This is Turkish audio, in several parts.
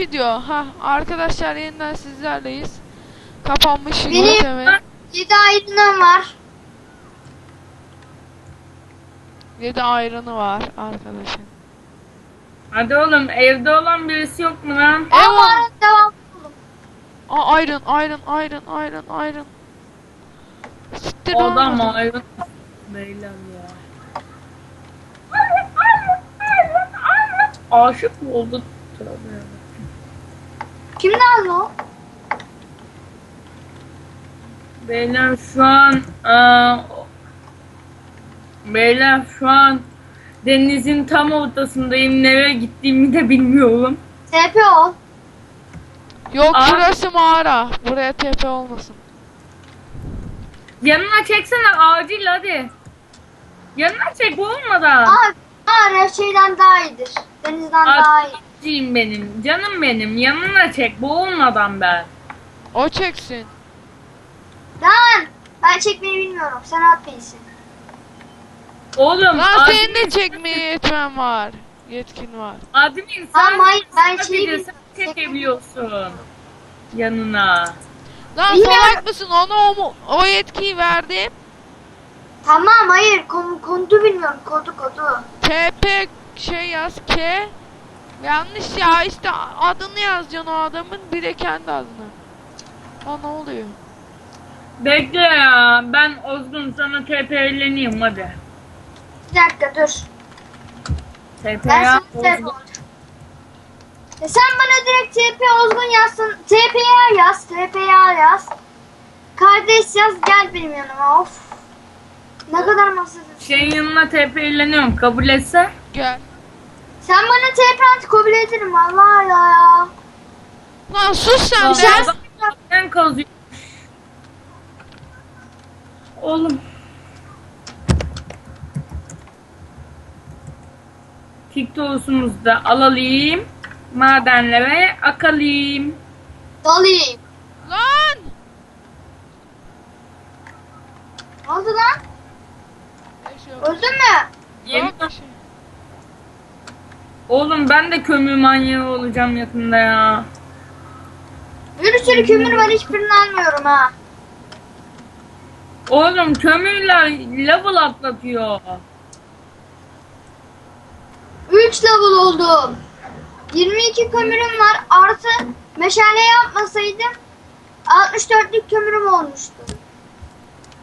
video. Ha arkadaşlar yeniden sizlerleyiz. Kapanmış Benim- yöntemi. 7 aydınım var. 7 ayranı var arkadaşın. Hadi oğlum evde olan birisi yok mu lan? Evan. Ama devam. Aa ayran ayran ayran ayran ayran. Siktir O da lan. mı ayrı? Beyler ya. Aşık mı oldu? Tövbe yarabbim. Kim lazım o? Beyler şu an aa, Beyler şu an denizin tam ortasındayım. Nereye gittiğimi de bilmiyorum. TP ol. Yok Aa. burası mağara. Buraya tepe olmasın. Yanına çeksene acil hadi. Yanına çek olmadan. Aa, aa şeyden daha iyidir. Denizden daha iyi. Aciliyim benim. Canım benim. Yanına çek boğulmadan ben. O çeksin. Lan ben çekmeyi bilmiyorum. Sen at değilsin. Oğlum Lan senin de çekmeye yetmen var. Yetkin var. Admin sen hayır, ben sadece şeyi sen çekebiliyorsun. Yanına. Lan Bilmiyorum. salak mısın? Ona o, mu- o yetkiyi verdim. Tamam hayır konu, kodu bilmiyorum. Kodu kodu. TP şey yaz K. Yanlış ya işte adını yazacaksın o adamın bir de kendi adını. Aa ne oluyor? Bekle ya. Ben Ozgun sana TP'leneyim hadi. Bir dakika dur. TP Ben yap sana TP Ozgun. E sen bana direkt TP Ozgun yazsın. TP'ye yaz. TP'ye yaz. Kardeş yaz gel benim yanıma. Of. Ne kadar masraf. Şeyin yanına TP'leniyorum. Kabul etse. Gel. Sen bana TP at kabul ederim vallahi ya. Lan sus sen adam Ben kazıyor. Oğlum. TikTok'umuzu da alalım. Madenlere akalım. Dalayım. Lan. Ne oldu lan? Neyse, yok. Öldün mü? Yemin- Yok bir şey. Oğlum ben de kömür manyağı olacağım yakında ya. Bir sürü kömür var hiçbirini almıyorum ha. Oğlum kömürler level atlatıyor. 3 level oldum. 22 kömürüm var artı meşale yapmasaydım 64'lük kömürüm olmuştu.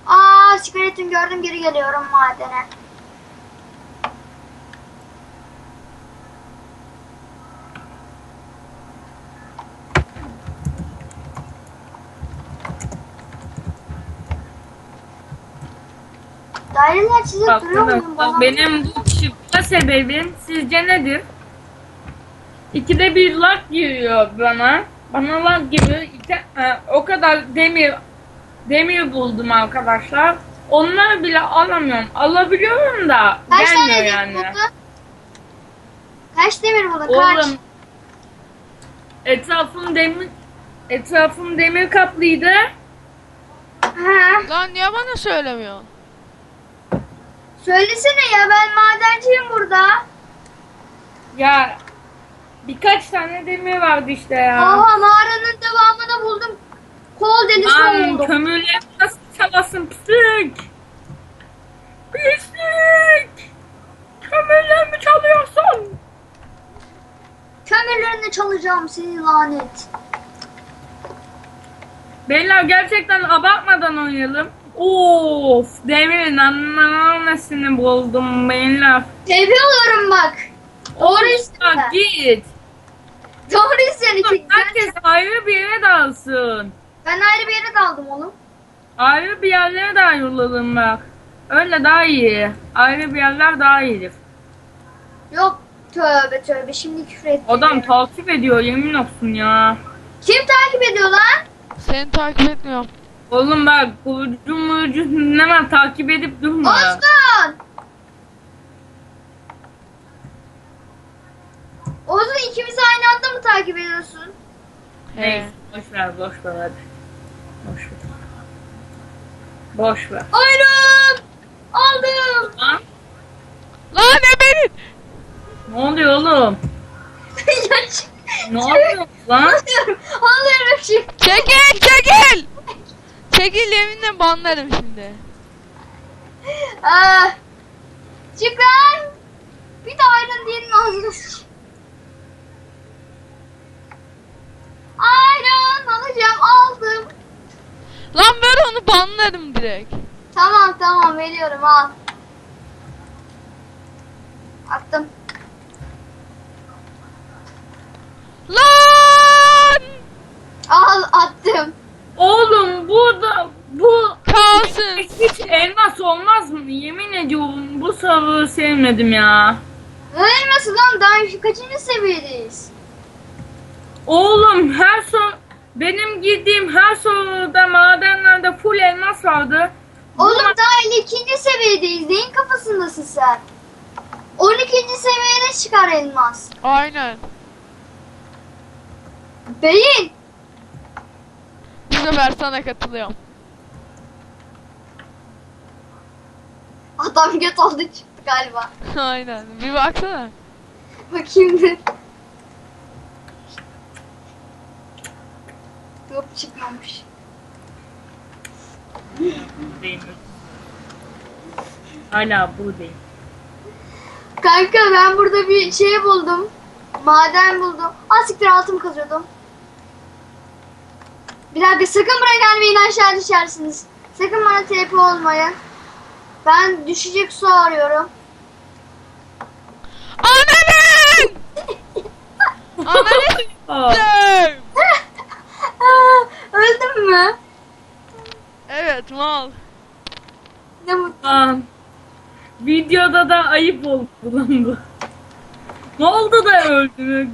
Aa sikeletim gördüm geri geliyorum madene. Daireler çizip duruyor muyum? benim bu çıkma sebebim sizce nedir? İkide bir lag giriyor bana. Bana lag giriyor. İki, e, o kadar demir demir buldum arkadaşlar. Onları bile alamıyorum. Alabiliyorum da Kaç gelmiyor yani. Kaç demir buldun? Kaç? Oğlum etrafım demir etrafım demir kaplıydı. Ha, Lan niye bana söylemiyorsun? Söylesene ya ben madenciyim burada. Ya birkaç tane demir vardı işte ya. Oha mağaranın devamını buldum. Kol delisi Lan oldum. kömürleri nasıl çalasın pislik? Pislik! Kömürler mi çalıyorsun? Kömürlerini çalacağım seni lanet. Beyler gerçekten abartmadan oynayalım. Of demirin anlamesini buldum beyler. TV oluyorum bak. Doğru istedin. git. Doğru istedin ki. Herkes ayrı bir yere dalsın. Ben ayrı bir yere daldım oğlum. Ayrı bir yerlere de ayrılalım bak. Öyle daha iyi. Ayrı bir yerler daha iyidir. Yok tövbe tövbe şimdi küfür ettim. Adam takip ediyor yemin olsun ya. Kim takip ediyor lan? Seni takip etmiyorum. Oğlum bak kurucu murucu hemen takip edip durma. Ozgun! Ozgun ikimiz aynı anda mı takip ediyorsun? He. Neyse boş ver boş ver hadi. Boş ver. Boş ver. Ayrım! Aldım! Lan Lan Eberin. ne oluyor oğlum? Ya çık- Ne yapıyorsun lan? Alıyorum şimdi. Çekil çekil. Çekil yeminle banlarım şimdi. Aa, çık lan. Bir de ayran diyenin ağzına sıç. Ayran alacağım aldım. Lan ver onu banlarım direkt. Tamam tamam veriyorum al. Attım. Lan! Al attım. Oğlum burada bu Kalsın. hiç elmas olmaz mı? Yemin ediyorum bu sarığı sevmedim ya. Ne elması lan daha kaçıncı seviyedeyiz? Oğlum her son benim girdiğim her soruda madenlerde full elmas vardı. Oğlum ma- daha ikinci seviyedeyiz. Neyin kafasındasın sen? 12. seviyede çıkar elmas. Aynen. Beyin. Bu sefer sana katılıyorum. Adam göt oldu çıktı galiba. Aynen. Bir baksana. Bakayım bir. Yok çıkmamış. Hala buradayım. Kanka ben burada bir şey buldum. Maden buldum. Az siktir altın kazıyordum. Bir dakika sakın buraya gelmeyin aşağı düşersiniz. Sakın bana TP olmayın. Ben düşecek su arıyorum. Ananın! Ananın! Öldüm mü? evet mal. Ne mutlu. aa. Videoda da ayıp oldu lan bu. Ne oldu da öldü?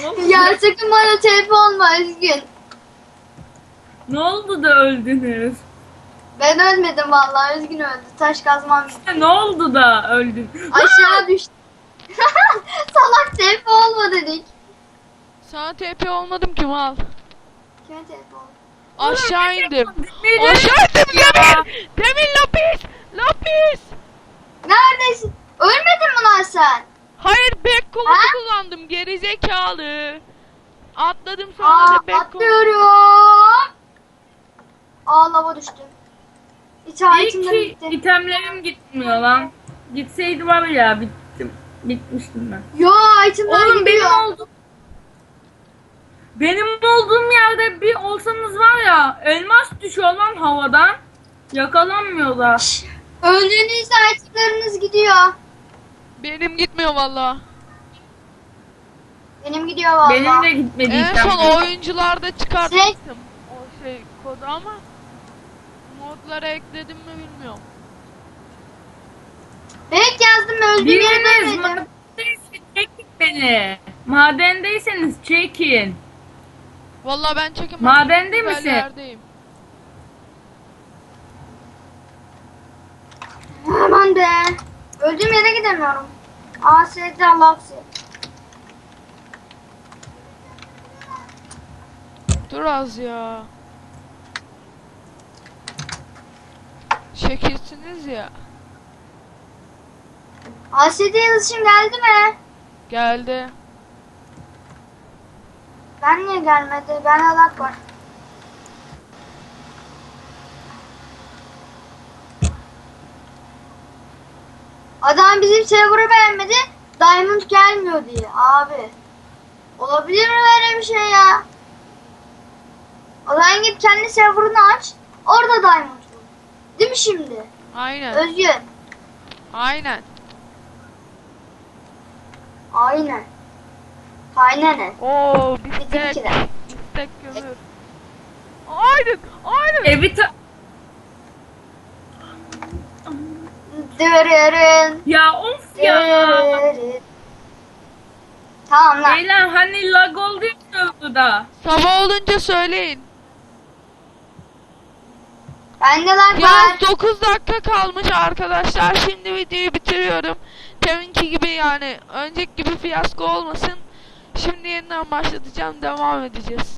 Ne oldu? Ya sakın bana TP olma üzgün. Ne oldu da öldünüz? Ben ölmedim vallahi üzgün öldü. Taş kazmam bitti. Ne oldu da öldün? Aşağı düştü. Salak TP olma dedik. Sana TP olmadım ki mal. Kime TP oldu? Aşağı indim. Demir- Aşağı indim. Demir! Demir lapis! Lapis! Neredesin? Ölmedin mi lan sen? Hayır back komutu Ha? kullandım gerizekalı. Atladım sonra Aa, da back komutu. atlıyorum. Aa lava düştüm. İyi İçeritimden ki bitti. itemlerim gitmiyor lan. Gitseydi var ya bittim. Bitmiştim ben. Yo itemler Oğlum benim oldum. Benim olduğum yerde bir olsanız var ya elmas düşüyor lan havadan. Yakalanmıyorlar. Öldüğünüzde itemleriniz gidiyor. Benim gitmiyor valla. Benim gidiyor valla. Benim de gitmedi En item. son oyuncularda çıkartmıştım. O şey kodu ama modlara ekledim mi bilmiyorum. Evet yazdım yere Biriniz madendeyseniz çekin beni. Madendeyseniz çekin. Valla ben çekemem. Madende misin? yerdeyim. Aman be. Öldüğüm yere gidemiyorum. ASD Alaksi. Dur az ya. Şekilsiniz ya. ASD yazışım geldi mi? Geldi. Ben niye gelmedi? Ben alak var. Adam bizim server'ı beğenmedi. Diamond gelmiyor diye. Abi. Olabilir mi böyle bir şey ya? Zaman git kendi server'ını aç. Orada Diamond. Değil mi şimdi? Aynen. Özgün. Aynen. Aynen. Aynen. Oo de. Bistek kömür. Aynen. Aynen. Evi ta- Dırırın. Ya of ya. Dırırın. Tamam lan. Beyler hani lag oldu ya burada. Sabah olunca söyleyin. Bende lan Ya var. 9 dakika kalmış arkadaşlar. Şimdi videoyu bitiriyorum. Teminki gibi yani önceki gibi fiyasko olmasın. Şimdi yeniden başlatacağım. Devam edeceğiz.